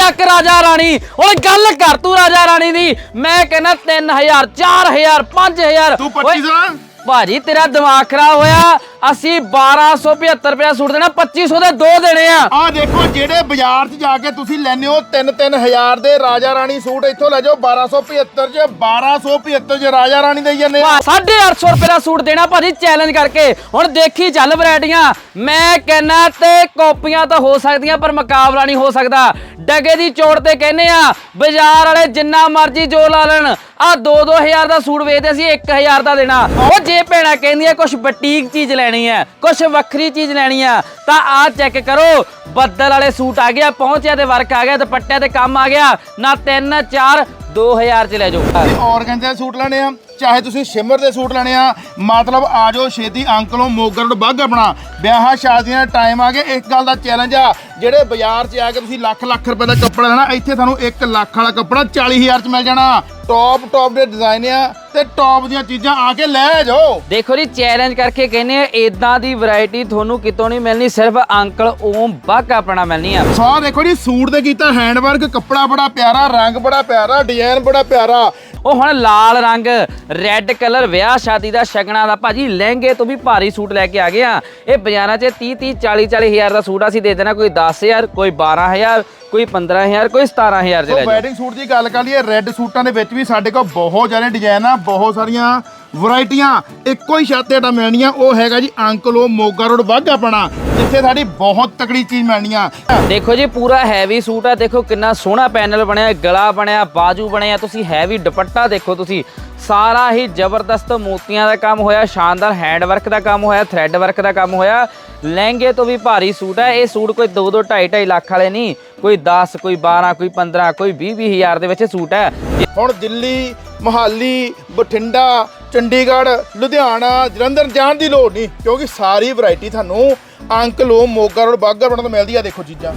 ਚੱਕ ਰਾਜਾ ਰਾਣੀ। ਹੁਣ ਗੱਲ ਕਰ ਤੂੰ ਰਾਜਾ ਰਾਣੀ ਦੀ। ਮੈਂ ਕਹਿੰਦਾ 3000 4000 5000 ਤੂੰ 2500 ਭਾਜੀ ਤੇਰਾ ਦਿਮਾਗ ਖਰਾਬ ਹੋਇਆ। ਅਸੀਂ 1275 ਰੁਪਏ ਸੂਟ ਦੇਣਾ 2500 ਦੇ ਦੋ ਦੇਣੇ ਆ। ਆ ਦੇਖੋ ਜਿਹੜੇ ਬਾਜ਼ਾਰ 'ਚ ਜਾ ਕੇ ਤੁਸੀਂ ਲੈਨੇ ਹੋ 3-3000 ਦੇ ਰਾਜਾ ਰਾਣੀ ਸੂਟ ਇੱਥੋਂ ਲੈ ਜਾਓ 1275 'ਚ 1275 'ਚ ਰਾਜਾ ਰਾਣੀ ਦੇਈ ਜਾਂਦੇ ਆ। 850 ਰੁਪਏ ਦਾ ਸੂਟ ਦੇਣਾ ਭਾਜੀ ਚੈਲੰਜ ਕਰਕੇ। ਹੁਣ ਦੇਖੀ ਚੱਲ ਵੈਰਾਈਟੀਆਂ ਮੈਂ ਕਹਿੰਨਾ ਤੇ ਕਾਪੀਆਂ ਤਾਂ ਹੋ ਸਕਦੀਆਂ ਪਰ ਮੁਕਾਬਲਾ ਨਹੀਂ ਹੋ ਸਕਦਾ। ਡਗੇ ਦੀ ਚੋੜ ਤੇ ਕਹਿੰਨੇ ਆ ਬਾਜ਼ਾਰ ਵਾਲੇ ਜਿੰਨਾ ਮਰਜ਼ੀ ਜੋ ਲਾ ਲੈਣ ਆ 2-2000 ਦਾ ਸੂਟ ਵੇਚਦੇ ਅਸੀਂ 1000 ਦਾ ਦੇਣਾ। ਉਹ ਜੇ ਭੈਣਾ ਕਹਿੰਦੀਆਂ ਕੁਝ ਬਟੀਕ ਚੀਜ਼ ਲੈਣੀ ਹੈ ਕੁਝ ਵੱਖਰੀ ਚੀਜ਼ ਲੈਣੀ ਆ, ਤਾਂ ਆ ਚੈੱਕ ਕਰੋ। ਬੱਦਲ ਵਾਲੇ ਸੂਟ ਆ ਗਿਆ ਪਹੁੰਚਿਆ ਤੇ ਵਰਕ ਆ ਗਿਆ ਦੁਪੱਟਿਆਂ ਤੇ ਕੰਮ ਆ ਗਿਆ। ਨਾ 3 4 2000 ਚ ਲੈ ਜਾਓ। ਤੁਸੀਂ ਦੇ ਸੂਟ ਲੈਣੇ ਆ ਚਾਹੇ ਤੁਸੀਂ ਸ਼ਿਮਰ ਦੇ ਸੂਟ ਲੈਣੇ ਆ ਮਤਲਬ ਆ ਜਾਓ ਛੇਤੀ ਅੰਕਲੋਂ ਮੋਗਰ ਰੋਡ ਬੱਗ ਆਪਣਾ। ਵਿਆਹਾਂ ਸ਼ਾਦੀਆਂ ਦਾ ਟਾਈਮ ਆ ਗਿਆ ਇੱਕ ਗੱਲ ਦਾ ਚੈਲੰਜ ਆ ਜਿਹੜੇ ਬਾਜ਼ਾਰ 'ਚ ਆ ਕੇ ਤੁਸੀਂ ਲੱਖ ਲੱਖ ਰੁਪਏ ਦਾ ਕੱਪੜਾ ਲੈਣਾ ਇੱਥੇ ਤੁਹਾਨੂੰ 1 ਲੱਖ ਵਾਲਾ ਕੱਪੜਾ 40000 'ਚ ਮਿਲ ਜਾਣਾ। ਟੌਪ ਟੌਪ ਦੇ ਡਿਜ਼ਾਈਨ ਆ ਤੇ ਟੌਪ ਦੀਆਂ ਚੀਜ਼ਾਂ ਆ ਕੇ ਲੈ ਜਾਓ। ਦੇਖੋ ਜੀ ਚੈਲੰਜ ਕਰਕੇ ਕਹਿੰਦੇ ਆ ਇਦਾਂ ਦੀ ਵੈਰਾਈਟੀ ਤੁਹਾਨੂੰ ਕਿਤੋਂ ਨਹੀਂ ਮਿਲਣੀ ਸਿਰਫ ਅੰਕਲ ਓਮ ਬੱਕ ਆਪਣਾ ਮਿਲਣੀ ਆ। ਸੋ ਦੇਖੋ ਜੀ ਸੂਟ ਦੇ ਕੀਤਾ ਹੈਂਡਵਰਕ ਕੱਪੜਾ ਬੜਾ ਪਿਆਰਾ ਰੰਗ ਬੜਾ ਪਿਆਰਾ ਡਿਜ਼ਾਈਨ ਬੜਾ ਪਿਆਰਾ। ਉਹ ਹੁਣ ਲਾਲ ਰੰਗ ਰੈੱਡ ਕਲਰ ਵਿਆਹ ਸ਼ਾਦੀ ਦਾ ਸ਼ਗਨਾਂ ਦਾ ਭਾਜੀ ਲਹਿੰਗੇ ਤੋਂ ਵੀ ਭਾਰੀ ਸੂਟ ਲੈ ਕੇ ਆ ਗਏ ਆ। ਇਹ ਬਾਜ਼ਾਰਾਂ 'ਚ 30 30 40 40 ਹਜ਼ਾਰ ਦਾ ਸੂਟ ਅਸੀਂ ਦੇ ਦੇਣਾ ਕੋਈ 10000 ਕੋਈ 12000 ਕੋਈ 15000 ਕੋਈ 17000 ਚ ਲੈ ਜਾਓ। ਵੈਡਿੰਗ ਸੂਟ ਦੀ ਗੱਲ ਕਰ ਲਈਏ ਰੈੱਡ ਸੂਟਾਂ ਦੇ ਵਿੱਚ ਵੀ ਸਾਡੇ ਕੋਲ ਬਹੁਤ ਜ਼ਿਆਦਾ ਡਿਜ਼ਾਈਨ ਆ ਬਹੁਤ ਸਾਰੀਆਂ ਵੈਰਾਈਟੀਆਂ ਇੱਕੋ ਹੀ ਛੱਤ ਹੇਠਾਂ ਮਿਲਣੀਆਂ ਉਹ ਹੈਗਾ ਜੀ ਅੰਕਲੋ ਮੋਗਾ ਰੋਡ ਵਾਘਾ ਆਪਣਾ ਜਿੱਥੇ ਸਾਡੀ ਬਹੁਤ ਤਕੜੀ ਚੀਜ਼ ਮਿਲਣੀ ਆ। ਦੇਖੋ ਜੀ ਪੂਰਾ ਹੈਵੀ ਸੂਟ ਆ ਦੇਖੋ ਕਿੰਨਾ ਸੋਹਣਾ ਪੈਨਲ ਬਣਿਆ ਗਲਾ ਬਣਿਆ ਬਾਜੂ ਬਣਿਆ ਤੁਸੀਂ ਹੈਵੀ ਦੁਪੱਟਾ ਦੇਖੋ ਤੁਸੀਂ। ਸਾਰਾ ਹੀ ਜ਼ਬਰਦਸਤ ਮੋਤੀਆਂ ਦਾ ਕੰਮ ਹੋਇਆ, ਸ਼ਾਨਦਾਰ ਹੈਂਡ ਵਰਕ ਦਾ ਕੰਮ ਹੋਇਆ ਥ੍ਰੈਡ ਵਰਕ ਦਾ ਕੰਮ ਹੋਇਆ। ਲਹਿੰਗੇ ਤੋਂ ਵੀ ਭਾਰੀ ਸੂਟ ਹੈ, ਇਹ ਸੂਟ ਕੋਈ 2 2 2.5 2.5 ਲੱਖ ਵਾਲੇ ਨਹੀਂ, ਕੋਈ 10 ਕੋਈ 12 ਕੋਈ 15 ਕੋਈ 20 20 ਹਜ਼ਾਰ ਦੇ ਵਿੱਚ ਸੂਟ ਹੈ। ਹੁਣ ਦਿੱਲੀ, ਮੋਹਾਲੀ, ਬਠਿੰਡਾ, ਚੰਡੀਗੜ੍ਹ, ਲੁਧਿਆਣਾ, ਜਲੰਧਰ ਜਾਣ ਦੀ ਲੋੜ ਨਹੀਂ, ਕਿਉਂਕਿ ਸਾਰੀ ਵੈਰਾਈਟੀ ਤੁਹਾਨੂੰ ਅੰਕਲੋ ਮੋਗਾ ਰੋਡ ਬਾਗਾ ਰੋਡ ਤੋਂ ਮਿਲਦੀ ਆ, ਦੇਖੋ ਚੀਜ਼ਾਂ।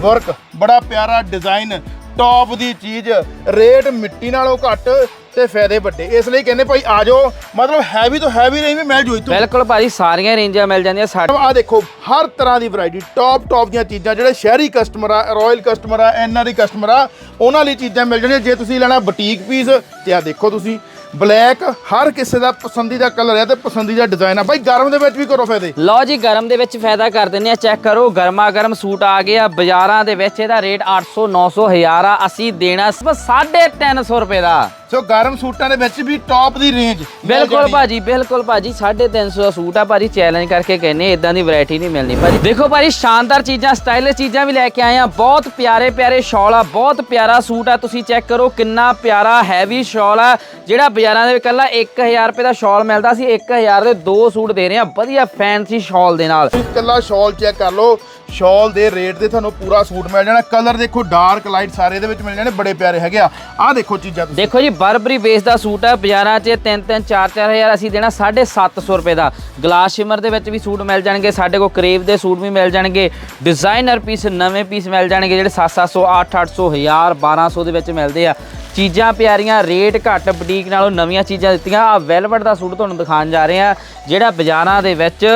ਵਰਕ ਬੜਾ ਪਿਆਰਾ ਡਿਜ਼ਾਈਨ ਟੌਪ ਦੀ ਚੀਜ਼ ਰੇਟ ਮਿੱਟੀ ਨਾਲੋਂ ਘੱਟ ਤੇ ਫਾਇਦੇ ਵੱਡੇ। ਇਸ ਲਈ ਕਹਿੰਦੇ ਭਾਈ ਆ ਜਾਓ। ਮਤਲਬ ਹੈਵੀ ਤੋਂ ਹੈਵੀ ਨਹੀਂ ਵੀ ਮਿਲ ਜੂ ਇੱਥੋਂ। ਬਿਲਕੁਲ ਭਾਜੀ ਸਾਰੀਆਂ ਰੇਂਜਾਂ ਮਿਲ ਜਾਂਦੀਆਂ ਸਾਡੇ ਆ ਦੇਖੋ ਹਰ ਤਰ੍ਹਾਂ ਦੀ ਵੈਰਾਈਟੀ ਟੌਪ ਟੌਪ ਦੀਆਂ ਚੀਜ਼ਾਂ ਜਿਹੜੇ ਸ਼ਹਿਰੀ ਕਸਟਮਰ ਆ ਰਾਇਲ ਕਸਟਮਰ ਆ ਐਨਆਰਆਈ ਕਸਟਮਰ ਆ ਉਹਨਾਂ ਲਈ ਚੀਜ਼ਾਂ ਮਿਲ ਜਾਣੀਆਂ। ਜੇ ਤੁਸੀਂ ਲੈਣਾ ਬੁਟੀਕ ਪੀਸ ਤੇ ਆ ਦੇਖੋ ਤੁਸੀਂ ਬਲੈਕ ਹਰ ਕਿਸੇ ਦਾ ਪਸੰਦੀਦਾ ਕਲਰ ਹੈ ਤੇ ਪਸੰਦੀਦਾ ਡਿਜ਼ਾਈਨ ਆ। ਬਾਈ, ਗਰਮ ਦੇ ਵਿੱਚ ਵੀ ਕਰੋ ਫਾਇਦੇ। ਲਓ ਜੀ, ਗਰਮ ਦੇ ਵਿੱਚ ਫਾਇਦਾ ਕਰ ਦਿੰਦੇ ਆ ਚੈੱਕ ਕਰੋ ਗਰਮਾ ਗਰਮ ਸੂਟ ਆ ਗਏ ਆ ਬਾਜ਼ਾਰਾਂ ਦੇ ਵਿੱਚ ਇਹਦਾ ਰੇਟ 800 900 1000 ਆ। ਅਸੀਂ ਦੇਣਾ ਸਿਰਫ 350 ਰੁਪਏ ਦਾ। ਸੋ ਗਰਮ ਸੂਟਾਂ ਦੇ ਵਿੱਚ ਵੀ ਟੌਪ ਦੀ ਰੇਂਜ ਬਿਲਕੁਲ ਭਾਜੀ ਬਿਲਕੁਲ ਭਾਜੀ 350 ਦਾ ਸੂਟ ਆ ਭਾਜੀ ਚੈਲੰਜ ਕਰਕੇ ਕਹਿੰਨੇ ਇਦਾਂ ਦੀ ਵੈਰਾਈਟੀ ਨਹੀਂ ਮਿਲਣੀ ਭਾਜੀ। ਦੇਖੋ ਭਾਜੀ ਸ਼ਾਨਦਾਰ ਚੀਜ਼ਾਂ ਸਟਾਈਲਿਸ਼ ਚੀਜ਼ਾਂ ਵੀ ਲੈ ਕੇ ਆਏ ਆ ਬਹੁਤ ਪਿਆਰੇ ਪਿਆਰੇ ਸ਼ਾਲ ਆ ਬਹੁਤ ਪਿਆਰਾ ਸੂਟ ਆ ਤੁਸੀਂ ਚੈੱਕ ਕਰੋ ਕਿੰਨਾ ਪਿਆਰਾ ਹੈਵੀ ਸ਼ਾਲ ਆ ਜਿਹੜਾ ਬਾਜ਼ਾਰਾਂ ਦੇ ਵਿੱਚ ਕੱਲਾ 1000 ਰੁਪਏ ਦਾ ਸ਼ਾਲ ਮਿਲਦਾ ਸੀ 1000 ਦੇ ਦੋ ਸੂਟ ਦੇ ਰਹੇ ਆ ਵਧੀਆ ਫੈਂਸੀ ਸ਼ਾਲ ਦੇ ਨਾਲ। ਤੁਸੀਂ ਇਕੱਲਾ ਸ਼ਾਲ ਚੈੱਕ ਕਰ ਲਓ ਸ਼ਾਲ ਦੇ ਰੇਟ 'ਤੇ ਤੁਹਾਨੂੰ ਪੂਰਾ ਸੂਟ ਮਿਲ ਜਾਣਾ। ਕਲਰ ਦੇਖੋ ਡਾਰਕ ਲਾਈਟ ਸਾਰੇ ਦੇ ਵਿੱਚ ਮਿਲ ਜਾਣੇ, ਬੜੇ ਪਿਆਰੇ ਹੈਗੇ ਆ। ਆਹ ਦੇਖੋ ਚੀਜ਼ਾਂ ਤੁਸੀਂ। ਦੇਖੋ ਜੀ, ਬਰਬਰੀ ਬੇਸ ਦਾ ਸੂਟ ਹੈ ਬਾਜ਼ਾਰਾਂ 'ਚ 3 3 4 4000 ਅਸੀਂ ਦੇਣਾ 750 ਰੁਪਏ ਦਾ। ਗਲਾਸ ਸ਼ਿਮਰ ਦੇ ਵਿੱਚ ਵੀ ਸੂਟ ਮਿਲ ਜਾਣਗੇ, ਸਾਡੇ ਕੋਲ ਕਰੇਵ ਦੇ ਸੂਟ ਵੀ ਮਿਲ ਜਾਣਗੇ। ਡਿਜ਼ਾਈਨਰ ਪੀਸ ਨਵੇਂ ਪੀਸ ਮਿਲ ਜਾਣਗੇ, ਜਿਹੜੇ 700 800 1000 1200 ਦੇ ਵਿੱਚ ਮਿਲਦੇ ਆ। ਚੀਜ਼ਾਂ ਪਿਆਰੀਆਂ, ਰੇਟ ਘੱਟ, ਬੁਟੀਕ ਨਾਲੋਂ ਨਵੀਆਂ ਚੀਜ਼ਾਂ ਦਿੱਤੀਆਂ। ਆ ਵੈਲਵਟ ਦਾ ਸੂਟ ਤੁਹਾਨੂੰ ਦਿਖਾਉਣ ਜਾ ਰਹੇ ਆ, ਜਿਹੜਾ ਬਾਜ਼ਾਰਾਂ ਦੇ ਵਿੱਚ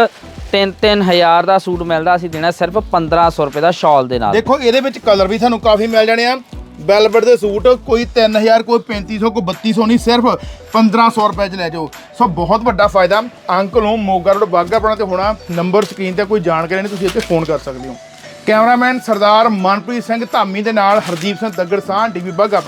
3-3000 ਦਾ ਸੂਟ ਮਿਲਦਾ, ਅਸੀਂ ਦੇਣਾ ਸਿਰਫ 1500 ਰੁਪਏ ਦਾ ਸ਼ਾਲ ਦੇ ਨਾਲ। ਦੇਖੋ, ਇਹਦੇ ਵਿੱਚ ਕਲਰ ਵੀ ਤੁਹਾਨੂੰ ਕਾਫੀ ਮਿਲ ਜਾਣੇ ਆ। ਵੈਲਵਟ ਦੇ ਸੂਟ, ਕੋਈ 3000 ਕੋਈ 3500 ਕੋਈ 3200 ਨਹੀਂ, ਸਿਰਫ 1500 ਰੁਪਏ ਚ ਲੈ ਜਾਓ। ਸੋ ਬਹੁਤ ਵੱਡਾ ਫਾਇਦਾ। ਅੰਕਲ ਨੂੰ ਮੋਗਾ ਰੋਡ ਬਾਗਾ ਆਪਣਾ ਤੇ ਹੋਣਾ। ਨੰਬਰ ਸਕਰੀਨ ਤੇ ਕੋਈ ਜਾਣਕਾਰੀ ਨਹੀਂ, ਤੁਸੀਂ ਇੱਥੇ ਫੋਨ ਕਰ ਸਕਦੇ ਹੋ। ਕੈਮਰਾਮੈਨ ਸਰਦਾਰ ਮਨਪ੍ਰੀਤ ਸਿੰਘ ਧਾਮੀ ਦੇ ਨਾਲ ਹਰਦੀਪ ਸਿੰਘ ਦੱਗੜ ਸਾਹ ਡੀਵੀ ਬਾਗਾ